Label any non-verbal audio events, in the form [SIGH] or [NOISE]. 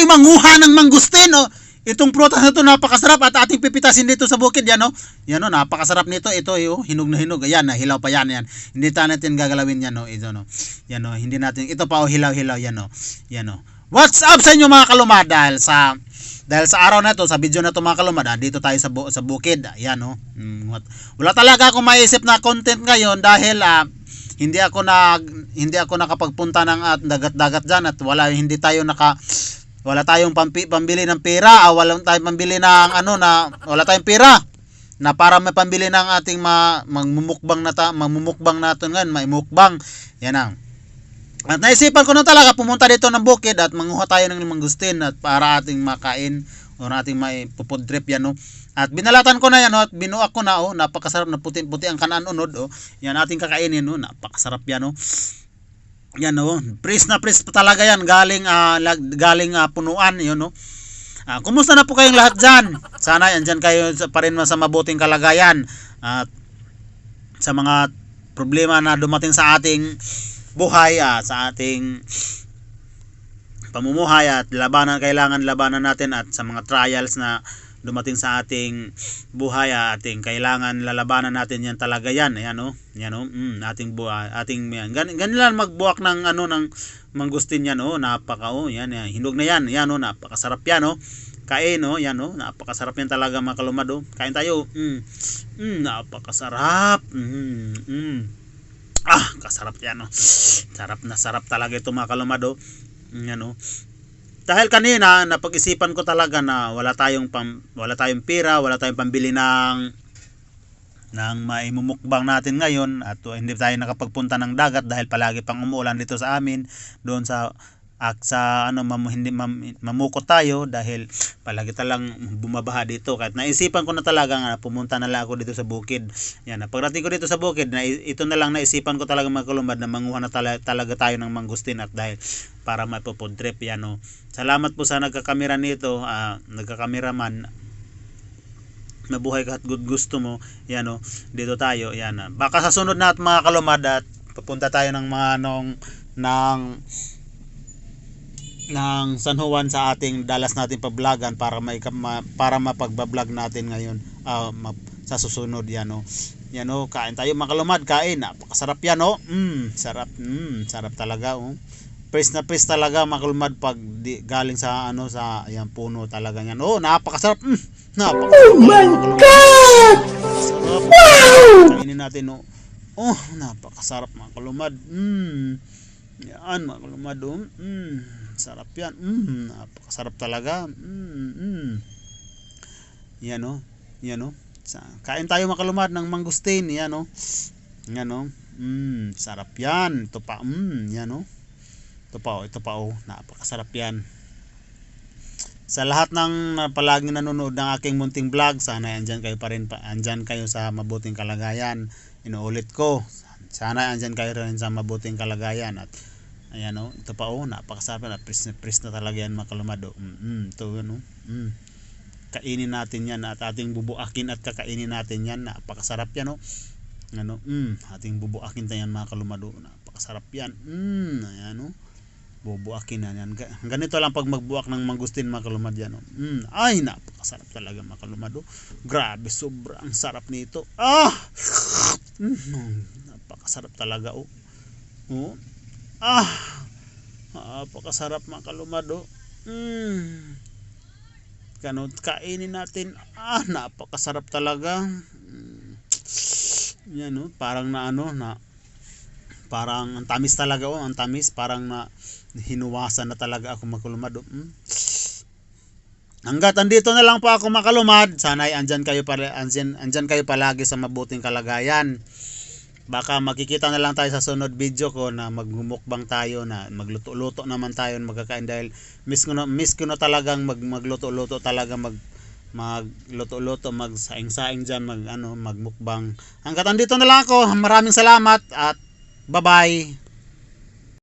tayo manguha ng mangustin. Oh. Itong prutas na to napakasarap at ating pipitasin dito sa bukid yan oh. Yan oh, napakasarap nito. Ito oh, hinog na hinog. Ayan, nahilaw pa yan yan. Hindi ta natin gagalawin yan oh. Ito no. Yan oh, hindi natin ito pa oh hilaw-hilaw yan oh. Yan oh. What's up sa inyo mga kalumad dahil sa dahil sa araw na to, sa video na to mga kalumad, ah, dito tayo sa bu- sa bukid. Ayan oh. Mm, what- wala talaga akong maisip na content ngayon dahil ah, hindi ako nag hindi ako nakapagpunta ng at dagat-dagat diyan at wala hindi tayo naka wala tayong pampi, pambili ng pera, ah, wala tayong pambili ng ano na wala tayong pera na para may pambili ng ating ma, magmumukbang na ta, magmumukbang natin ngayon, may mukbang. Yan ang. At naisipan ko na talaga pumunta dito ng bukid at manguha tayo ng mangustin at para ating makain o ating may trip yan no. At binalatan ko na yan no, at binuak ko na oh, napakasarap na puti-puti ang kanan unod oh. Yan ating kakainin no, napakasarap yan no. Yan no, pris na pris pa talaga yan galing lag- galing ah, punuan yun no. Ah, kumusta na po kayong lahat diyan? Sana andyan kayo pa rin sa mabuting kalagayan at sa mga problema na dumating sa ating buhay ah, sa ating pamumuhay at labanan kailangan labanan natin at sa mga trials na dumating sa ating buhay ah, ating kailangan lalabanan natin yan talaga yan. Ayan oh. Yan oh. Mm, ating buhay ating yan gan, ganun lang magbuwak ng ano ng mangustin yan oh. Napaka oh yan, yan hinog na yan. Yan oh napakasarap yan oh. Kain oh yan oh. Napakasarap yan talaga mga kalumad oh. Kain tayo. Mm, mm, napakasarap. Mm, mm. ah kasarap yan oh. Sarap na sarap talaga ito mga kalumad oh. Yan oh dahil kanina napag-isipan ko talaga na wala tayong pam, wala tayong pera, wala tayong pambili ng ng maimumukbang natin ngayon at hindi tayo nakapagpunta ng dagat dahil palagi pang umuulan dito sa amin doon sa ak sa ano mam, hindi mam, mamukot tayo dahil palagi talang bumabaha dito kahit naisipan ko na talaga nga pumunta na lang ako dito sa bukid yan pagdating ko dito sa bukid na ito na lang naisipan ko talaga magkulumad na manguha na tala, talaga tayo ng mangustin at dahil para mapupod trip yan oh. Salamat po sa nagkakamera nito, ah, nagkakameraman. Mabuhay ka at good gusto mo. Yan oh, dito tayo. Yan. Baka sa sunod na at mga kalumad at papunta tayo ng mga nung ng ng San Juan sa ating dalas natin pablagan para may ma, para mapagbablog natin ngayon ah, ma- sa susunod yan oh. Yan oh, kain tayo mga kalumad, kain. Napakasarap yan oh. Mm, sarap. Mm, sarap talaga oh press na press talaga makulmad pag di, galing sa ano sa ayan puno talaga yan. Oh, napakasarap. Mm, napakasarap. Oh my god. Wow! Kainin natin oh. Oh, napakasarap mga kalumad. Mm. Yan mga kalumad oh. Mm. Sarap yan. Mm, napakasarap talaga. Mm, mm. Yan oh. Yan oh. Sa, kain tayo mga kalumad ng mangustin. Yan oh. Yan oh. Mm, sarap yan. Ito pa. Mm, yan oh. Ito pa oh, ito pa oh, napakasarap yan. Sa lahat ng palaging nanonood ng aking munting vlog, sana andyan kayo pa rin, andyan kayo sa mabuting kalagayan. Inuulit ko, sana andyan kayo rin sa mabuting kalagayan. At ayan oh, ito pa oh, napakasarap na, pris na pris na talaga yan mga kalumado. Mm, mm, ito yun oh. Mm. Kainin natin yan at ating bubuakin at kakainin natin yan. Napakasarap yan oh. Ano, mm, ating bubuakin tayo yan mga kalumado. Napakasarap yan. Mm, ayan oh bubuakin na yan. Ga- Ganito lang pag magbuak ng mangustin mga kalumad yan. Oh. Mm, ay, napakasarap talaga mga kalumad. Oh. Grabe, sobrang sarap nito. Ah! [LAUGHS] Mm, napakasarap talaga. Oh. Oh. Ah! Napakasarap mga kalumad. Oh. Mm. Ganun, kainin natin. Ah, napakasarap talaga. Mm. Yan, oh. parang na ano, na parang ang tamis talaga oh, ang tamis parang na hinuwasan na talaga ako makulumad. oh. Hmm? Hanggat andito na lang po ako makalumad, sana ay andyan kayo, pala, andyan, andyan kayo palagi sa mabuting kalagayan. Baka makikita na lang tayo sa sunod video ko na magmumukbang tayo na magluto-luto naman tayo magkakain. Dahil miss ko na, miss ko na talagang mag, magluto-luto talaga mag magluto-luto magsaing-saing diyan mag ano magmukbang. Hanggat andito na lang ako maraming salamat at bye bye